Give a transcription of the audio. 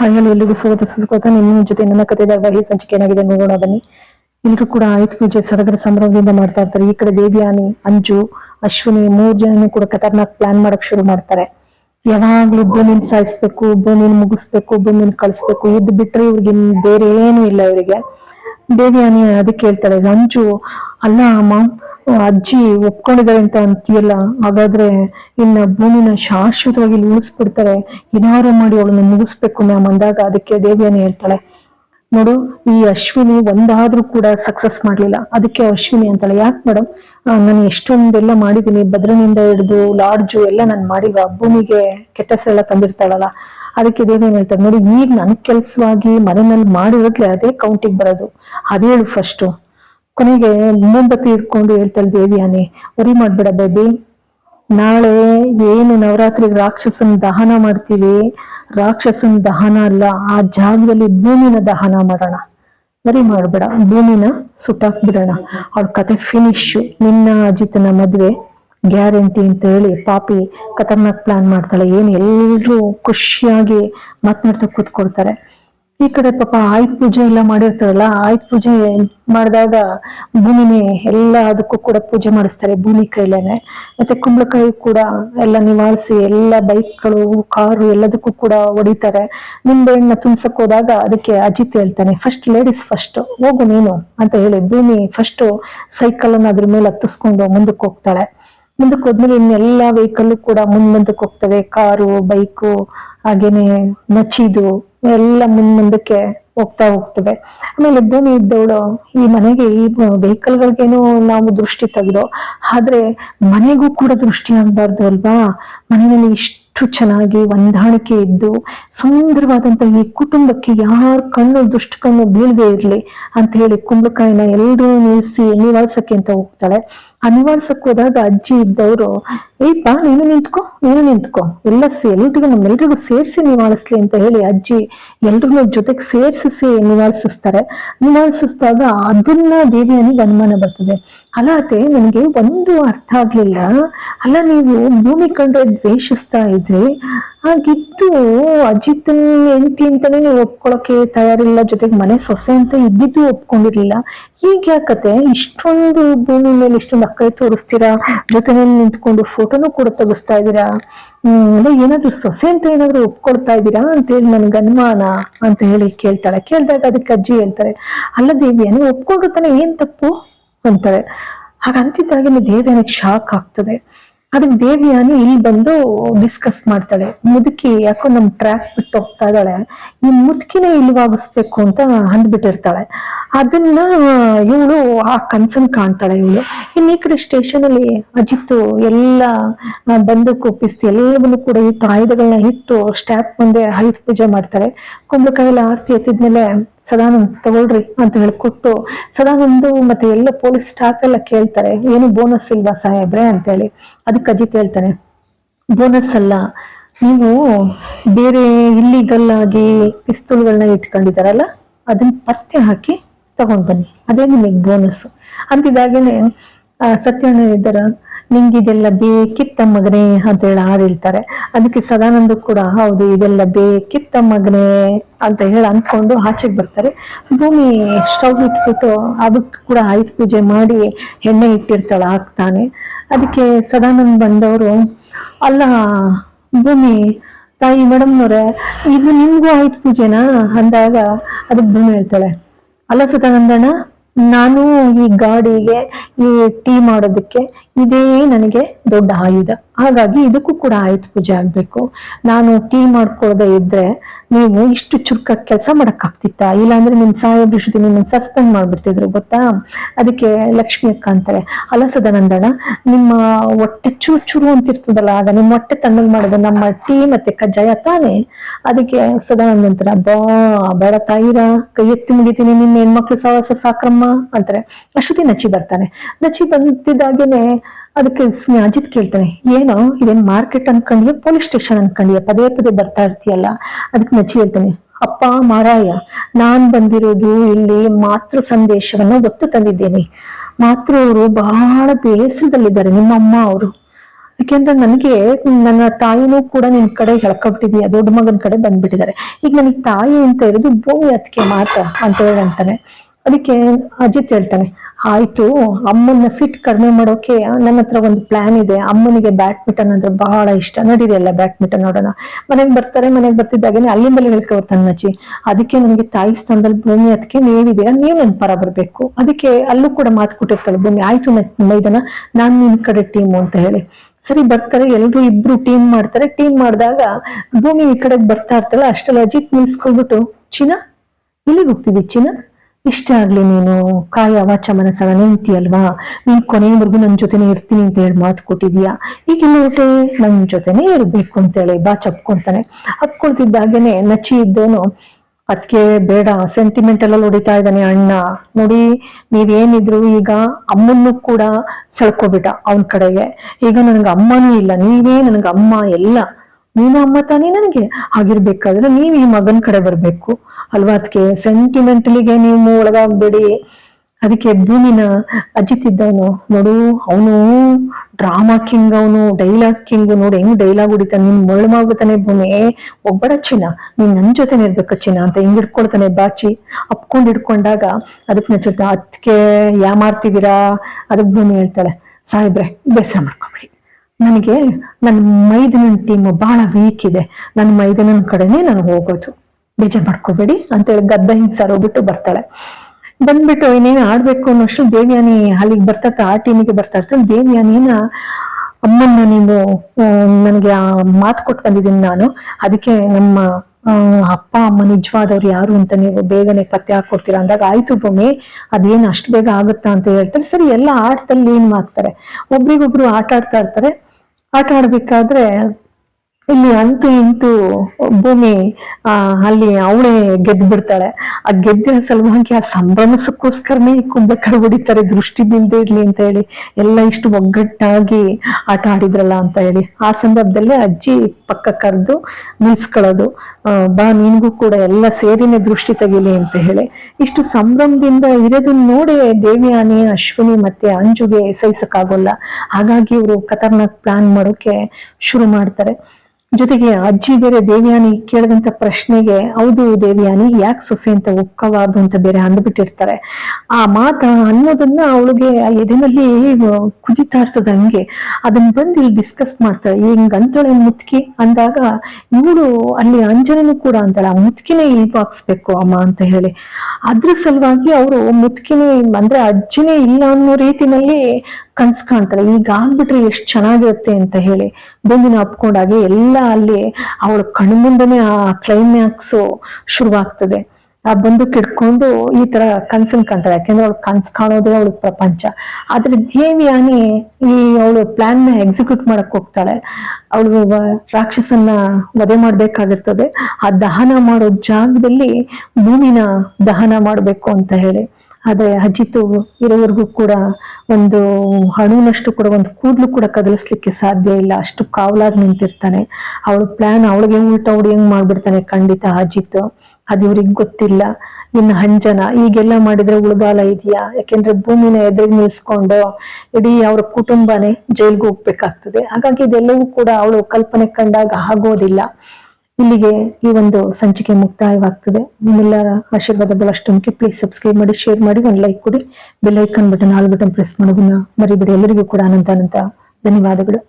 ಹಾಯಲು ಎಲ್ಲಿಗೂ ಸ್ವಾಗತ ಸುಸ್ವಾಗತ ನಿಮ್ಮ ಜೊತೆ ನನ್ನ ಕತೆ ಧಾರಾವಾಹಿ ಸಂಚಿಕೆ ಏನಾಗಿದೆ ನೋಡೋಣ, ಬನ್ನಿ. ಎಲ್ರು ಕೂಡ ಆಯುಧ ಪೂಜೆ ಸಡಗರ ಸಂಭ್ರಮದಿಂದ ಮಾಡ್ತಾ ಇರ್ತಾರೆ. ಈ ಕಡೆ ದೇವಿಯಾನಿ, ಅಂಜು, ಅಶ್ವಿನಿ ಮೂರ್ ಜನನು ಕೂಡ ಖತರ್ನಾಕ್ ಪ್ಲಾನ್ ಮಾಡಕ್ ಶುರು ಮಾಡ್ತಾರೆ. ಯಾವಾಗ್ಲೂ ಭೂಮಿನ ಸಾಯಿಸ್ಬೇಕು ಭೂಮಿನ ಮುಗಿಸ್ಬೇಕು ಭೂಮಿನ ಕಳಿಸ್ಬೇಕು. ಇದ್ ಬಿಟ್ರೆ ಇವ್ರಿಗೆ ಬೇರೆ ಏನು ಇಲ್ಲ ಇವರಿಗೆ. ದೇವಿಯಾನಿ ಅದಕ್ಕೆ ಹೇಳ್ತಾಳೆ, ಅಂಜು, ಅಲ್ಲ ಅಮ್ಮ ಅಜ್ಜಿ ಒಪ್ಕೊಂಡಿದ್ದಾರೆ ಅಂತ ಅಂತೀಯಲ್ಲ, ಹಾಗಾದ್ರೆ ಇನ್ನ ಭೂಮಿನ ಶಾಶ್ವತವಾಗಿ ಉಳಿಸ್ಬಿಡ್ತಾರೆ ಏನಾರು ಮಾಡಿ ಅವಳನ್ನ ಮುಗಿಸ್ಬೇಕು ಮ್ಯಾಮ್ ಅಂದಾಗ ಅದಕ್ಕೆ ದೇವಿಯನ್ನು ಹೇಳ್ತಾಳೆ. ನೋಡು, ಈ ಅಶ್ವಿನಿ ಒಂದಾದ್ರೂ ಕೂಡ ಸಕ್ಸಸ್ ಮಾಡ್ಲಿಲ್ಲ. ಅದಕ್ಕೆ ಅಶ್ವಿನಿ ಅಂತಾಳೆ. ಯಾಕೆ ಮೇಡಮ್ ನಾನು ಎಷ್ಟೊಂದೆಲ್ಲ ಮಾಡಿದ್ದೀನಿ, ಭದ್ರನಿಂದ ಹಿಡಿದು ಲಾಡ್ಜು ಎಲ್ಲ ನಾನು ಮಾಡಿಲ್ವಾ ಭೂಮಿಗೆ ಕೆಟ್ಟ ತಂದಿರ್ತಾಳಲ್ಲ. ಅದಕ್ಕೆ ದೇವೇನ್ ಹೇಳ್ತಾರೆ ನೋಡಿ, ಈಗ ನನ್ ಕೆಲ್ಸವಾಗಿ ಮನೆಯಲ್ಲಿ ಮಾಡಿರೋದ್ಲೆ ಅದೇ ಕೌಂಟಿಗೆ ಬರೋದು. ಅದೇ ಹೇಳು ಫಸ್ಟು ಕೊನೆಗೆ ಮೊಂಬತ್ತಿ ಇಟ್ಕೊಂಡು ಹೇಳ್ತಾಳೆ, ದೇವಿಯಾನೆ ಉರಿ ಮಾಡ್ಬೇಡ ಬೇಬಿ ನಾಳೆ ಏನು ನವರಾತ್ರಿ ರಾಕ್ಷಸನ್ ದಹನ ಮಾಡ್ತೀವಿ. ರಾಕ್ಷಸನ್ ದಹನ ಅಲ್ಲ, ಆ ಜಾಗದಲ್ಲಿ ಭೂಮಿನ ದಹನ ಮಾಡೋಣ. ಬರಿ ಮಾಡ್ಬೇಡ, ಭೂಮಿನ ಸುಟ್ಟಾಕ್ಬಿಡೋಣ. ಅವ್ಳ ಕತೆ ಫಿನಿಶ್ ನಿನ್ನ ಅಜಿತನ ಮದ್ವೆ ಗ್ಯಾರಂಟಿ ಅಂತ ಹೇಳಿ ಪಾಪಿ ಖತರ್ನಾಕ್ ಪ್ಲಾನ್ ಮಾಡ್ತಾಳೆ. ಏನು ಎಲ್ರು ಖುಷಿಯಾಗಿ ಮಾತನಾಡ್ತಾ ಕೂತ್ಕೊಳ್ತಾರೆ. ಈ ಕಡೆ ಪಾಪ ಆಯುಧ ಪೂಜೆ ಎಲ್ಲ ಮಾಡಿರ್ತಾರಲ್ಲ, ಆಯುಧ ಪೂಜೆ ಮಾಡಿದಾಗ ಭೂಮಿನೇ ಎಲ್ಲ ಅದಕ್ಕೂ ಕೂಡ ಪೂಜೆ ಮಾಡಿಸ್ತಾರೆ ಭೂಮಿ ಕೈಲೇನೆ. ಮತ್ತೆ ಕುಂಬಳಕಾಯಿ ಕೂಡ ಎಲ್ಲ ನಿವಾಳಿಸಿ ಎಲ್ಲ ಬೈಕ್ಗಳು, ಕಾರು ಎಲ್ಲದಕ್ಕೂ ಕೂಡ ಹೊಡಿತಾರೆ. ನಿಂಬೆ ಹಣ್ಣ ತುಂಬಿಸಕ್ ಹೋದಾಗ ಅದಕ್ಕೆ ಅಜಿತ್ ಹೇಳ್ತಾನೆ ಫಸ್ಟ್ ಲೇಡೀಸ್ ಫಸ್ಟ್ ಹೋಗು ನೀನು ಅಂತ ಹೇಳಿ ಭೂಮಿ ಫಸ್ಟ್ ಸೈಕಲ್ ಅನ್ನ ಅದ್ರ ಮೇಲೆ ಹತ್ತಿಸ್ಕೊಂಡು ಮುಂದಕ್ಕೆ ಹೋಗ್ತಾಳೆ. ಮುಂದಕ್ಕೆ ಹೋದ್ಮೇಲೆ ಇನ್ನೆಲ್ಲಾ ವೆಹಿಕಲ್ ಕೂಡ ಮುಂದ್ ಮುಂದಕ್ಕೆ ಹೋಗ್ತವೆ. ಕಾರು, ಬೈಕು, ಹಾಗೇನೆ ನಚಿದು ಎಲ್ಲ ಮುಂದ್ ಮುಂದಕ್ಕೆ ಹೋಗ್ತಾ ಹೋಗ್ತವೆ. ಆಮೇಲೆ ಭೂಮಿ ಇದ್ದವಳು ಈ ಮನೆಗೆ ಈ ವೆಹಿಕಲ್ಗಳಿಗೇನು ನಾವು ದೃಷ್ಟಿ ತೆಗೆದು, ಆದ್ರೆ ಮನೆಗೂ ಕೂಡ ದೃಷ್ಟಿ ಆಗ್ಬಾರ್ದು ಅಲ್ವಾ? ಮನೆಯಲ್ಲಿ ಇಷ್ಟು ಚೆನ್ನಾಗಿ ಹೊಂದಾಣಿಕೆ ಇದ್ದು, ಸುಂದರವಾದಂತ ಈ ಕುಟುಂಬಕ್ಕೆ ಯಾರ ಕಣ್ಣು ದುಷ್ಟ ಕಣ್ಣು ಬೀಳದೆ ಇರ್ಲಿ ಅಂತ ಹೇಳಿ ಕುಂಬಳಕಾಯಿನ ಎಲ್ಲರೂ ನಿಲ್ಸಿ ನಿವಾಳ್ಸಕ್ಕೆ ಅಂತ ಹೋಗ್ತಾಳೆ. ಆ ನಿವಾಳ್ಸಕ್ ಹೋದಾಗ ಅಜ್ಜಿ ಇದ್ದವರು ಏಪ್ಪ ನೀನು ನಿಂತ್ಕೋ ನೀನು ನಿಂತ್ಕೋ, ಎಲ್ಲ ಸೇ ಎಲ್ರಿಗೂ ನಮ್ಮೆಲ್ರಿಗೂ ಸೇರಿಸಿ ನಿವಾಳಿಸ್ಲಿ ಅಂತ ಹೇಳಿ ಅಜ್ಜಿ ಎಲ್ರನ್ನ ಜೊತೆಗೆ ಸೇರಿಸಿ ನಿವಾಳಿಸ್ತಾರೆ. ನಿವಾಳಿಸಿದಾಗ ಅದನ್ನ ದೇವಿಯನಿಗೆ ಅನುಮಾನ ಬರ್ತದೆ. ಅಲ್ಲದೆ ನನಗೆ ಒಂದು ಅರ್ಥ ಆಗ್ಲಿಲ್ಲ. ಅಲ್ಲ, ನೀವು ಭೂಮಿ ಕಂಡ್ರೆ ದ್ವೇಷಿಸ್ತಾ ಇದ್ರಿ. ಹಾಗಿದ್ದು ಅಜಿತ್ ಹೆಂಡತಿ ಅಂತಾನೆ ನೀವು ಒಪ್ಕೊಳಕ್ಕೆ ತಯಾರಿಲ್ಲ. ಜೊತೆಗೆ ಮನೆ ಸೊಸೆ ಅಂತ ಇದ್ದಿದ್ದು ಒಪ್ಕೊಂಡಿರ್ಲಿಲ್ಲ. ಈಗ ಯಾಕತೆ ಇಷ್ಟೊಂದು ಭೂಮಿ ಮೇಲೆ ಇಷ್ಟೊಂದು ಅಕ್ಕೈ ತೋರಿಸ್ತೀರಾ? ಜೊತೆನಲ್ಲಿ ನಿಂತ್ಕೊಂಡು ಫೋಟೋನು ಕೂಡ ತೆಗಿಸ್ತಾ ಇದ್ದೀರಾ? ಹ್ಮ್ ಏನಾದ್ರು ಸೊಸೆ ಅಂತ ಏನಾದ್ರು ಒಪ್ಕೊಳ್ತಾ ಇದ್ದೀರಾ ಅಂತ ಹೇಳಿ ನನ್ಗೆ ಅನುಮಾನ ಅಂತ ಹೇಳಿ ಕೇಳ್ತಾಳೆ. ಕೇಳಿದಾಗ ಅದಕ್ಕೆ ಅಜ್ಜಿ ಹೇಳ್ತಾರೆ ಅಲ್ಲ ದೇವಿ ನೀವು ಒಪ್ಕೊಂಡ್ರು ತಾನೆ ಏನ್ ತಪ್ಪು? ಅಂತಾರೆ. ಹಾಗಂತಿದ್ದಾಗೆ ದೇವಿಯನಿಗೆ ಶಾಕ್ ಆಗ್ತದೆ. ಅದಕ್ಕೆ ದೇವಿಯಾನಿ ಇಲ್ಲಿ ಬಂದು ಡಿಸ್ಕಸ್ ಮಾಡ್ತಾಳೆ. ಮುದುಕಿ ಯಾಕೋ ನಮ್ ಟ್ರ್ಯಾಕ್ ಬಿಟ್ಟು ಹೋಗ್ತಾ ಇದ್ದಾಳೆ. ಈ ಮುದುಕಿನೇ ಇಲ್ವಾಗಿಸ್ಬೇಕು ಅಂತ ಅಂದ್ಬಿಟ್ಟಿರ್ತಾಳೆ. ಅದನ್ನ ಇವಳು ಆ ಕನ್ಸನ್ ಕಾಣ್ತಾಳೆ ಇವಳು. ಇನ್ನು ಈ ಕಡೆ ಸ್ಟೇಷನ್ ಅಲ್ಲಿ ಅಜಿತ್ತು ಎಲ್ಲ ಬಂದು ಕೋಪಿಸ್ತಿ. ಎಲ್ಲವನ್ನು ಕೂಡ ಇಟ್ಟು ಆಯುಧಗಳನ್ನ ಇಟ್ಟು ಸ್ಟ್ಯಾಪ್ ಮುಂದೆ ಆಯುಧ ಪೂಜೆ ಮಾಡ್ತಾರೆ. ಕುಂಬಳಕಾಯಿಲ್ಲ ಆರತಿ ಎತ್ತಿದ್ಮೇಲೆ ಸದಾನಂದ್ ತಗೊಳ್ರಿ ಅಂತ ಹೇಳಿ ಕೊಟ್ಟು ಸದಾನಂದು ಮತ್ತೆ ಎಲ್ಲ ಪೊಲೀಸ್ ಸ್ಟಾಫ್ ಎಲ್ಲ ಕೇಳ್ತಾರೆ, ಏನು ಬೋನಸ್ ಇಲ್ವಾ ಸಾಹೇಬ್ರೆ? ಅಂತೇಳಿ ಅದಕ್ಕೆ ಅಜಿತ್ ಹೇಳ್ತಾನೆ ಬೋನಸ್ ಅಲ್ಲ, ನೀವು ಬೇರೆ ಇಲ್ಲಿಗಲ್ ಆಗಿ ಪಿಸ್ತೂಲ್ಗಳನ್ನ ಇಟ್ಕೊಂಡಿದಾರಲ್ಲ ಅದನ್ನ ಪತ್ತೆ ಹಾಕಿ ತಗೊಂಡ್ ಬನ್ನಿ. ಅದೇ ನಿಮಗೆ ಬೋನಸ್ ಅಂತಿದಾಗೇನೆ ಸತ್ಯಣ್ಣ ಇದ್ದಾರ ನಿಂಗೆ ಇದೆಲ್ಲ ಬೇಕಿತ್ತ ಮಗನೇ ಅಂತ ಹೇಳಿ ಹಾಡು ಹೇಳ್ತಾರೆ ಅದಕ್ಕೆ ಸದಾನಂದ ಕೂಡ, ಹೌದು, ಇದೆಲ್ಲ ಬೇಕಿತ್ತ ಮಗನೇ ಅಂತ ಹೇಳಿ ಅನ್ಕೊಂಡು ಆಚೆಗೆ ಬರ್ತಾರೆ. ಭೂಮಿ ಸ್ಟವ್ ಇಟ್ಬಿಟ್ಟು ಅದಕ್ಕೆ ಕೂಡ ಆಯುಧ ಪೂಜೆ ಮಾಡಿ ಎಣ್ಣೆ ಇಟ್ಟಿರ್ತಾಳೆ, ಹಾಕ್ತಾನೆ. ಅದಕ್ಕೆ ಸದಾನಂದ್ ಬಂದವರು, ಅಲ್ಲ, ಭೂಮಿ, ತಾಯಿ, ಮೇಡಮ್ನವ್ರೆ, ಇದು ನಿಮ್ಗೂ ಆಯುಧ ಪೂಜೆನಾ? ಅಂದಾಗ ಅದಕ್ಕೆ ಭೂಮಿ ಹೇಳ್ತಾಳೆ, ಅಲ್ಲ ಸದಾನಂದಣ್ಣ, ನಾನು ಈ ಗಾಡಿಗೆ ಈ ಟೀ ಮಾಡೋದಕ್ಕೆ ಇದೇ ನನಗೆ ದೊಡ್ಡ ಆಯುಧ. ಹಾಗಾಗಿ ಇದಕ್ಕೂ ಕೂಡ ಆಯುಧ ಪೂಜೆ ಆಗ್ಬೇಕು. ನಾನು ಟೀ ಮಾಡ್ಕೊಳ್ದೆ ಇದ್ರೆ ನೀವು ಇಷ್ಟು ಚುರ್ಕ ಕೆಲಸ ಮಾಡಕ್ ಆಗ್ತಿತ್ತಾ ಇಲ್ಲಾಂದ್ರೆ ನಿಮ್ ಸಾಹೇಬ್ರ ಜೊತೆ ನಿಮ್ಮನ್ನ ಸಸ್ಪೆಂಡ್ ಮಾಡ್ಬಿಡ್ತಿದ್ರು, ಗೊತ್ತಾ? ಅದಕ್ಕೆ ಲಕ್ಷ್ಮಿ ಅಕ್ಕ ಅಂತಾರೆ, ಅಲ್ಲ ಸದಾನಂದಣ್ಣ, ನಿಮ್ಮ ಹೊಟ್ಟೆ ಚೂರು ಚೂರು ಅಂತಿರ್ತದಲ್ಲ, ಆಗ ನಿಮ್ಮ ಹೊಟ್ಟೆ ತಣ್ಣಗ್ ಮಾಡೋದು ನಮ್ಮ ಟೀ ಮತ್ತೆ ಕಜ್ಜಾಯ ತಾನೇ? ಅದಕ್ಕೆ ಸದಾನಂದ ಬಾ ಬೇಡ ತಾಯಿರ, ಕೈ ಎತ್ತಿ ಮುಗಿತೀನಿ ನಿನ್ನ ಹೆಣ್ಮಕ್ಳು ಸಹವಾಸ ಸಾಕ್ರಮ್ಮ ಅಂತಾರೆ. ಅಷ್ಟೊತ್ತಿ ನಚಿ ಬರ್ತಾನೆ. ನಚಿ ಬಂದಿದ್ದಾಗೇನೆ ಅದಕ್ಕೆ ಅಜಿತ್ ಕೇಳ್ತಾನೆ, ಏನೋ, ಇದೇನು ಮಾರ್ಕೆಟ್ ಅನ್ಕೊಂಡಿಯ, ಪೊಲೀಸ್ ಸ್ಟೇಷನ್ ಅನ್ಕೊಂಡಿಯ, ಪದೇ ಪದೇ ಬರ್ತಾ ಇರ್ತೀಯಲ್ಲ? ಅದಕ್ಕೆ ನಚ್ಚಿ ಹೇಳ್ತಾನೆ, ಅಪ್ಪ ಮಾರಾಯ, ನಾನ್ ಬಂದಿರೋದು ಇಲ್ಲಿ ಮಾತೃ ಸಂದೇಶವನ್ನ ಗೊತ್ತು ತಂದಿದ್ದೇನೆ. ಮಾತೃ ಅವರು ಬಹಳ ಬೇಸರದಲ್ಲಿದ್ದಾರೆ, ನಿಮ್ಮ ಅಮ್ಮ ಅವರು. ಯಾಕೆಂದ್ರೆ ನನಗೆ ನನ್ನ ತಾಯಿನೂ ಕೂಡ ನಿನ್ ಕಡೆ ಹೇಳ್ಕೊಬಿಟ್ಟಿದೀಯ, ದೊಡ್ಡ ಮಗನ ಕಡೆ ಬಂದ್ಬಿಟ್ಟಿದ್ದಾರೆ. ಈಗ ನನಗೆ ತಾಯಿ ಅಂತ ಇರೋದು ಭೂಮಿ ಅದಕ್ಕೆ ಮಾತ್ರ ಅಂತ ಹೇಳಿ ಅಂತಾನೆ. ಅದಕ್ಕೆ ಅಜಿತ್ ಹೇಳ್ತಾನೆ ಆಯ್ತು, ಅಮ್ಮನ್ನ ಫಿಟ್ ಕಡಿಮೆ ಮಾಡೋಕೆ ನನ್ನ ಹತ್ರ ಒಂದು ಪ್ಲಾನ್ ಇದೆ. ಅಮ್ಮನಿಗೆ ಬ್ಯಾಡ್ಮಿಂಟನ್ ಅಂದ್ರೆ ಬಹಳ ಇಷ್ಟ. ನಡೀರಿ ಎಲ್ಲ ಬ್ಯಾಡ್ಮಿಂಟನ್ ನೋಡೋಣ. ಮನೆಗೆ ಬರ್ತಾರೆ, ಮನೆಗೆ ಬರ್ತಿದ್ದಾಗನೇ ಅಲ್ಲಿಂದಲೇ ಹೇಳ್ಕೊಬರ್ತಾನೆ ನಚ್ಚಿ ಅದಕ್ಕೆ ನನಗೆ ತಾಯಿ ಸ್ಥಾನದಲ್ಲಿ ಭೂಮಿ ಅದಕ್ಕೆ ನೀವಿದ್ದೀರಾ ನೀವು ನನ್ನ ಪರ ಬರ್ಬೇಕು. ಅದಕ್ಕೆ ಅಲ್ಲೂ ಕೂಡ ಮಾತು ಕೊಟ್ಟಿರ್ತಾಳೆ ಭೂಮಿ. ಆಯ್ತು ಮೈದಾನ, ನಾನ್ ನಿನ್ ಕಡೆ ಟೀಮು ಅಂತ ಹೇಳಿ. ಸರಿ, ಬರ್ತಾರೆ. ಎಲ್ರು ಇಬ್ರು ಟೀಮ್ ಮಾಡ್ತಾರೆ. ಟೀಮ್ ಮಾಡಿದಾಗ ಭೂಮಿ ಈ ಕಡೆಗೆ ಬರ್ತಾ ಇರ್ತಲ್ಲ, ಅಷ್ಟೆಲ್ಲ ಅಜಿತ್ ನಿಲ್ಸ್ಕೊಂಡ್ಬಿಟ್ಟು ಚಿನ್ನ ಇಲ್ಲಿಗೆ ಹೋಗ್ತಿದ್ದಿ ಚಿನ್ನ? ಇಷ್ಟ ಆಗ್ಲಿ ನೀನು ಕಾಯ ವಾಚ ಮನಸ್ಸನ ನೆಂತಿ ಅಲ್ವಾ? ನೀನ್ ಕೊನೆಯವರೆಗೂ ನನ್ನ ಜೊತೆನೆ ಇರ್ತೀನಿ ಅಂತ ಹೇಳಿ ಮಾತು ಕೊಟ್ಟಿದ್ಯಾ? ಈಗ ನೋಡ್ರಿ ನನ್ ಜೊತೆನೆ ಇರ್ಬೇಕು ಅಂತ ಹೇಳಿ ಬಾ ಚಪ್ಕೊಳ್ತಾನೆ ಹತ್ಕೊಳ್ತಿದ್ದಾಗೇನೆ ನಚಿ ಇದ್ದವನು ಅದಕ್ಕೆ ಬೇಡ ಸೆಂಟಿಮೆಂಟಲ್ ಅಲ್ಲಿ ಹೊಡಿತಾ ಇದ್ದಾನೆ ಅಣ್ಣ. ನೋಡಿ, ನೀವೇನಿದ್ರು ಈಗ ಅಮ್ಮನ್ನು ಕೂಡ ಸೆಳ್ಕೊಬಿಟ್ಟ ಅವನ ಕಡೆಗೆ. ಈಗ ನನಗೆ ಅಮ್ಮನೂ ಇಲ್ಲ, ನೀವೇ ನನಗೆ ಅಮ್ಮ ಎಲ್ಲ. ನೀನು ಅಮ್ಮ ತಾನೇ ನನಗೆ. ಆಗಿರ್ಬೇಕಾದ್ರೆ ನೀವು ಈ ಮಗನ ಕಡೆ ಬರ್ಬೇಕು. ಅಲ್ವಾ ಅದಕ್ಕೆ ಸೆಂಟಿಮೆಂಟಲಿಗೆ ನೀವು ಒಳಗಾಗ್ಬೇಡಿ. ಅದಕ್ಕೆ ಭೂಮಿನ ಅಜಿತ್ ಇದ್ದವನು ನೋಡು, ಅವನು ಡ್ರಾಮಾ ಕಿಂಗ್ ಅವನು ಡೈಲಾಗ್ ಕಿಂಗ್ ನೋಡು, ಹೆಂಗ್ ಡೈಲಾಗ್ ಹೊಡಿತಾನೆ, ನಿನ್ ಮರಳು ಮಾಡ್ಬಿಡ್ತಾನೆ ಭೂಮಿ ಒಬ್ಬರ ಚಿನ್ನ ನೀನ್ ನನ್ ಜೊತೆ ಇರ್ಬೇಕು ಚಿನ್ನ ಅಂತ ಹಿಂಗ್ ಹಿಡ್ಕೊಳ್ತಾನೆ ಬಾಚಿ. ಅಪ್ಕೊಂಡ್ ಹಿಡ್ಕೊಂಡಾಗ ಅದಕ್ಕೆ ನಚ್ಚುತ್ತೆ ಅದಕ್ಕೆ ಯಾ ಮಾಡ್ತಿದ್ದೀರಾ ಅದಕ್ಕೆ ಭೂಮಿ ಹೇಳ್ತಾಳೆ, ಸಾಹೇಬ್ರೆ, ಬೇಸರ ಮಾಡ್ಕೊಬೇಡಿ. ನನಗೆ ನನ್ನ ಮೈದನನ್ ಟೀಮ್ ಬಹಳ ವೀಕ್ ಇದೆ. ನನ್ನ ಮೈದನನ್ ಕಡೆನೇ ನಾನು ಹೋಗೋದು. ಬೇಜಾರ್ ಮಾಡ್ಕೋಬೇಡಿ ಅಂತೇಳಿ ಗದ್ದ ಹಿಂಗ್ ಹೋಗ್ಬಿಟ್ಟು ಬರ್ತಾಳೆ ಬಂದ್ಬಿಟ್ಟು ಇನ್ನೇನು ಆಡ್ಬೇಕು ಅನ್ನೋಷ್ಟು ದೇವ್ಯಾನಿ ಅಲ್ಲಿಗೆ ಬರ್ತಾ ಆ ಟೀಮಿಗೆ ಬರ್ತಾ ಇರ್ತಾರೆ ದೇವ್ಯಾನಿನ ಅಮ್ಮನ್ನ ನೀವು ನನಗೆ ಆ ಮಾತು ಕೊಟ್ಟು ಬಂದಿದ್ದೀನಿ ನಾನು. ಅದಕ್ಕೆ ನಮ್ಮ ಅಪ್ಪ, ಅಮ್ಮ ನಿಜವಾದವ್ರು ಯಾರು ಅಂತ ನೀವು ಬೇಗನೆ ಪತ್ತೆ ಹಾಕೊಡ್ತೀರಾ ಅಂದಾಗ, ಆಯ್ತು ಭೂಮಿ, ಅದೇನು ಅಷ್ಟು ಬೇಗ ಆಗುತ್ತಾ ಅಂತ ಹೇಳ್ತಾರೆ. ಸರಿ, ಎಲ್ಲ ಆಟದಲ್ಲಿ ಏನ್ ಮಾಡ್ತಾರೆ? ಒಬ್ರಿಗೊಬ್ರು ಆಟ ಆಡ್ತಾ ಇರ್ತಾರೆ. ಆಟ ಆಡ್ಬೇಕಾದ್ರೆ ಇಲ್ಲಿ ಅಂತೂ ಇಂತೂ ಭೂಮಿ ಅಲ್ಲಿ ಅವಳೇ ಗೆದ್ದು ಬಿಡ್ತಾಳೆ. ಆ ಗೆದ್ದಿನ ಸಲುವಾಗಿ ಆ ಸಂಭ್ರಮಸಕ್ಕೋಸ್ಕರನೇ ಕುಂಭಕರ ಹೊಡಿತಾರೆ ದೃಷ್ಟಿ ಇರ್ಲಿ ಅಂತ ಹೇಳಿ. ಎಲ್ಲ ಇಷ್ಟು ಒಗ್ಗಟ್ಟಾಗಿ ಆಟ ಆಡಿದ್ರಲ್ಲ ಅಂತ ಹೇಳಿ. ಆ ಸಂದರ್ಭದಲ್ಲಿ ಅಜ್ಜಿ ಪಕ್ಕ ಕರೆದು ನಿಲ್ಸ್ಕೊಳ್ಳೋದು. ಬಾ, ನಿನ್ಗೂ ಕೂಡ ಎಲ್ಲ ಸೇರಿನೇ ದೃಷ್ಟಿ ತೆಗಿಲಿ ಅಂತ ಹೇಳಿ. ಇಷ್ಟು ಸಂಭ್ರಮದಿಂದ ಇರೋದನ್ನ ನೋಡಿ ದೇವಿಯಾನಿ, ಅಶ್ವಿನಿ ಮತ್ತೆ ಅಂಜುಗೆ ಸಹಿಸಕ್ಕಾಗೋಲ್ಲ ಹಾಗಾಗಿ ಇವರು ಖತರ್ನಾಕ್ ಪ್ಲಾನ್ ಮಾಡೋಕೆ ಶುರು ಮಾಡ್ತಾರೆ. ಜೊತೆಗೆ ಅಜ್ಜಿ ಬೇರೆ ದೇವಿಯಾನಿ ಕೇಳಿದಂತ ಪ್ರಶ್ನೆಗೆ, ಹೌದು ದೇವಿಯಾನಿ, ಯಾಕೆ ಸೊಸೆ ಅಂತ ಒಕ್ಕಬಾರ್ದು ಅಂತ ಬೇರೆ ಅಂದ್ಬಿಟ್ಟಿರ್ತಾರೆ. ಆ ಮಾತ ಅನ್ನೋದನ್ನ ಅವಳಿಗೆ ಎದೆನಲ್ಲಿ ಕುದಿತಾ ಇರ್ತದ ಹಂಗೆ. ಅದನ್ನ ಬಂದು ಇಲ್ಲಿ ಡಿಸ್ಕಸ್ ಮಾಡ್ತಾಳೆ ಹಿಂಗ್ ಅಂತಳೆ ಮುತ್ಕಿ? ಅಂದಾಗ, ಇವಳು ಅಲ್ಲಿ ಅಂಜನನು ಕೂಡ ಅಂತಾಳೆ. ಆ ಮುತ್ಕಿನೇ ಇಲ್ವಾಕ್ಸ್ಬೇಕು ಅಮ್ಮ ಅಂತ ಹೇಳಿ. ಅದ್ರ ಸಲುವಾಗಿ ಅವರು ಮುತ್ಕಿನೇ, ಅಂದ್ರೆ ಅಜ್ಜಿನೇ ಇಲ್ಲ ಅನ್ನೋ ರೀತಿನಲ್ಲಿ ಕನ್ಸ್ ಕಾಣ್ತಾಳೆ ಈಗ ಆಗ್ಬಿಟ್ರೆ ಎಷ್ಟು ಚೆನ್ನಾಗಿರುತ್ತೆ ಅಂತ ಹೇಳಿ. ಬಂದಿನ ಅಪ್ಕೊಂಡಾಗೆ ಎಲ್ಲ ಅಲ್ಲಿ ಅವಳ ಕಣ್ಮುಂದನೆ ಆ ಕ್ಲೈಮ್ಯಾಕ್ಸ್ ಶುರುವಾಗ್ತದೆ. ಆ ಬಂದು ಕಿಡ್ಕೊಂಡು ಈ ತರ ಕನ್ಸನ್ ಕಾಣ್ತಾಳೆ ಯಾಕೆಂದ್ರೆ ಅವಳು ಕನ್ಸ್ ಕಾಣೋದೇ ಅವಳ ಪ್ರಪಂಚ. ಆದ್ರೆ ದೇವಿಯಾನಿ ಈ ಅವಳು ಪ್ಲಾನ್ನ ಎಕ್ಸಿಕ್ಯೂಟ್ ಮಾಡಕ್ ಹೋಗ್ತಾಳೆ. ಅವಳು ರಾಕ್ಷಸನ್ನ ವಧೆ ಮಾಡ್ಬೇಕಾಗಿರ್ತದೆ. ಆ ದಹನ ಮಾಡೋ ಜಾಗದಲ್ಲಿ ಭೂಮಿನ ದಹನ ಮಾಡ್ಬೇಕು ಅಂತ ಹೇಳಿ. ಆದ್ರೆ ಅಜಿತು ಇರೋವರೆಗೂ ಕೂಡ ಒಂದು ಹಣುನಷ್ಟು ಕೂಡ ಒಂದು ಕೂದಲು ಕೂಡ ಕದಲಿಸ್ಲಿಕ್ಕೆ ಸಾಧ್ಯ ಇಲ್ಲ. ಅಷ್ಟು ಕಾವಲಾಗಿ ನಿಂತಿರ್ತಾನೆ. ಅವಳ ಪ್ಲಾನ್ ಅವಳಿಗೆ ಉಲ್ಟಾ ಅವಳು ಹೆಂಗ್ ಮಾಡ್ಬಿಡ್ತಾನೆ ಖಂಡಿತ ಅಜಿತ್ ಅದು ಇವ್ರಿಗೆ ಗೊತ್ತಿಲ್ಲ. ನಿನ್ನ ಹಂಜನ ಈಗೆಲ್ಲ ಮಾಡಿದ್ರೆ ಉಳಗಾಲ ಇದೆಯಾ? ಯಾಕೆಂದ್ರೆ ಭೂಮಿನ ಎದುರಿಗೆ ನಿಲ್ಸ್ಕೊಂಡು ಇಡೀ ಅವ್ರ ಕುಟುಂಬನೇ ಜೈಲ್ಗೆ ಹೋಗ್ಬೇಕಾಗ್ತದೆ. ಹಾಗಾಗಿ ಇದೆಲ್ಲವೂ ಕೂಡ ಅವಳು ಕಲ್ಪನೆ ಕಂಡಾಗ ಆಗೋದಿಲ್ಲ. ಇಲ್ಲಿಗೆ ಈ ಒಂದು ಸಂಚಿಕೆ ಮುಕ್ತಾಯವಾಗ್ತದೆ. ನಿಮ್ಮೆಲ್ಲರ ಆಶೀರ್ವಾದ ಮುಖ್ಯ ಪ್ಲೀಸ್ ಸಬ್ಸ್ಕ್ರೈಬ್ ಮಾಡಿ ಶೇರ್ ಮಾಡಿ, ಒಂದು ಲೈಕ್ ಕೊಡಿ. Bell icon button all button press ಮಾಡೋದನ್ನ ಮರಿಬೇಡಿ. ಎಲ್ಲರಿಗೂ ಕೂಡ ಅನಂತ ಅನಂತ ಧನ್ಯವಾದಗಳು.